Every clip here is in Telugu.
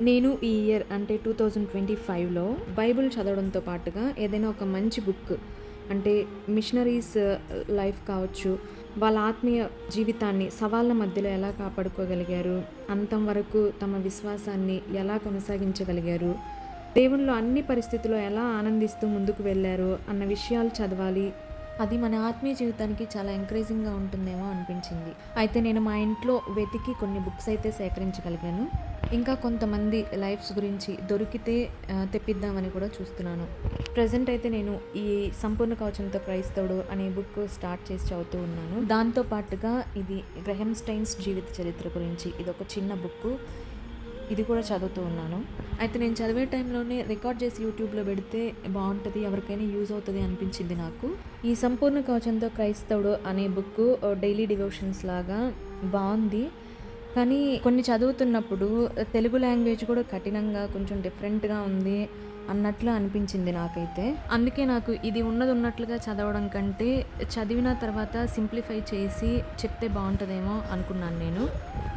నేను ఈ ఇయర్ అంటే టూ థౌజండ్ ట్వంటీ ఫైవ్లో బైబిల్ చదవడంతో పాటుగా ఏదైనా ఒక మంచి బుక్ అంటే మిషనరీస్ లైఫ్ uh, కావచ్చు వాళ్ళ ఆత్మీయ జీవితాన్ని సవాళ్ళ మధ్యలో ఎలా కాపాడుకోగలిగారు అంతం వరకు తమ విశ్వాసాన్ని ఎలా కొనసాగించగలిగారు దేవునిలో అన్ని పరిస్థితుల్లో ఎలా ఆనందిస్తూ ముందుకు వెళ్ళారు అన్న విషయాలు చదవాలి. అది మన ఆత్మీయ జీవితానికి చాలా ఎంకరేజింగ్గా ఉంటుందేమో అనిపించింది. అయితే నేను మా ఇంట్లో వెతికి కొన్ని బుక్స్ అయితే సేకరించగలిగాను. ఇంకా కొంతమంది లైఫ్స్ గురించి దొరికితే తెప్పిద్దామని కూడా చూస్తున్నాను. ప్రజెంట్ అయితే నేను ఈ సంపూర్ణ కవచంతో క్రైస్తవుడు అనే బుక్ స్టార్ట్ చేసి చదువుతూ ఉన్నాను. దాంతో పాటుగా ఇది గ్రహం స్టైన్స్ జీవిత చరిత్ర గురించి ఇది ఒక చిన్న బుక్. ఇది కూడా చదువుతూ ఉన్నాను. అయితే నేను చదివే టైంలోనే రికార్డ్ చేసి యూట్యూబ్లో పెడితే బాగుంటుంది ఎవరికైనా యూజ్ అవుతుంది అనిపించింది నాకు. ఈ సంపూర్ణ కవచంతో క్రైస్తవుడు అనే బుక్ డైలీ డివోషన్స్ లాగా బాగుంది. కానీ కొన్ని చదువుతున్నప్పుడు తెలుగు లాంగ్వేజ్ కూడా కఠినంగా కొంచెం డిఫరెంట్గా ఉంది అన్నట్లు అనిపించింది నాకైతే. అందుకే నాకు ఇది ఉన్నది ఉన్నట్లుగా చదవడం కంటే చదివిన తర్వాత సింప్లిఫై చేసి చెప్తే బాగుంటుందేమో అనుకున్నాను నేను.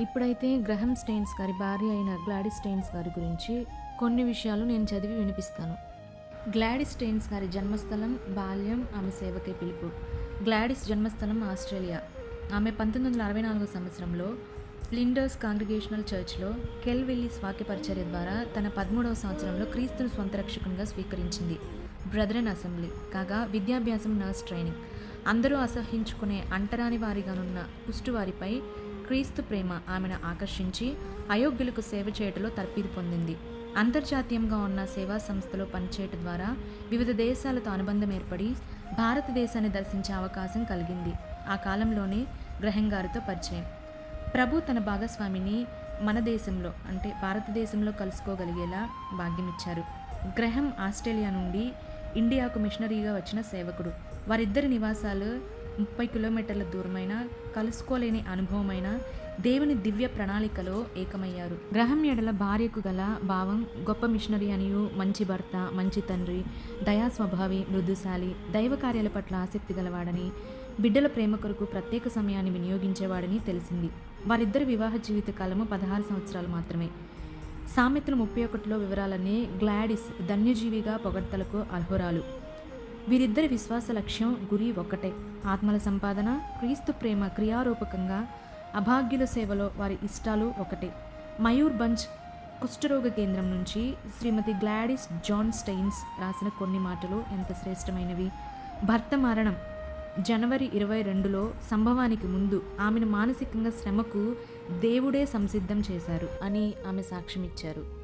ఇప్పుడైతే గ్రహం స్టెయిన్స్ గారి భార్య అయిన గ్లాడీ స్టెయిన్స్ గారి గురించి కొన్ని విషయాలు నేను చదివి వినిపిస్తాను. గ్లాడిస్ స్టెయిన్స్ గారి జన్మస్థలం బాల్యం ఆమె సేవకే పిలుపు. గ్లాడిస్ జన్మస్థలం ఆస్ట్రేలియా. ఆమె పంతొమ్మిది వందల అరవై నాలుగు సంవత్సరంలో లిండర్స్ కాంగ్రిగేషనల్ చర్చ్లో కెల్ విల్లీస్ ద్వారా తన పదమూడవ సంవత్సరంలో క్రీస్తును స్వంత రక్షకునిగా స్వీకరించింది. బ్రదరన్ అసెంబ్లీ కాగా విద్యాభ్యాసం నర్స్ ట్రైనింగ్. అందరూ అసహించుకునే అంటరాని వారిగానున్న పుష్టివారిపై క్రీస్తు ప్రేమ ఆమెను ఆకర్షించి అయోగ్యులకు సేవ చేయటంలో తర్పీదు పొందింది. అంతర్జాతీయంగా ఉన్న సేవా సంస్థలో పనిచేయటం ద్వారా వివిధ దేశాలతో అనుబంధం ఏర్పడి భారతదేశాన్ని దర్శించే అవకాశం కలిగింది. ఆ కాలంలోనే గ్రహం గారితో పరిచయం. ప్రభు తన భాగస్వామిని మన దేశంలో అంటే భారతదేశంలో కలుసుకోగలిగేలా భాగ్యమిచ్చారు. గ్రహం ఆస్ట్రేలియా నుండి ఇండియాకు మిషనరీగా వచ్చిన సేవకుడు. వారిద్దరి నివాసాలు ముప్పై కిలోమీటర్ల దూరమైన కలుసుకోలేని అనుభవమైన దేవుని దివ్య ప్రణాళికలో ఏకమయ్యారు. గ్రహం ఎడల భార్యకు గల భావం గొప్ప మిషనరీ అనియు మంచి భర్త మంచి తండ్రి దయా స్వభావి మృదుశాలి దైవ కార్యాల పట్ల ఆసక్తి గలవాడని బిడ్డల ప్రేమ కొరకు ప్రత్యేక సమయాన్ని వినియోగించేవాడని తెలిసింది. వారిద్దరి వివాహ జీవిత కాలము పదహారు సంవత్సరాలు మాత్రమే. సామెతలు ముప్పై ఒకటిలో వివరాలన్నీ గ్లాడిస్ ధన్యజీవిగా పొగడ్తలకు అర్హురాలు. వీరిద్దరి విశ్వాస లక్ష్యం గురి ఒక్కటే. ఆత్మల సంపాదన క్రీస్తు ప్రేమ క్రియారూపకంగా అభాగ్యుల సేవలో వారి ఇష్టాలు ఒకటే. మయూర్ బంచ్ కుష్ఠరోగ కేంద్రం నుంచి శ్రీమతి గ్లాడిస్ జాన్ స్టెయిన్స్ రాసిన కొన్ని మాటలు ఎంత శ్రేష్టమైనవి. భర్త మరణం జనవరి ఇరవై రెండులో సంభవానికి ముందు ఆమెను మానసికంగా శ్రమకు దేవుడే సంసిద్ధం చేశారు అని ఆమె సాక్ష్యమిచ్చారు.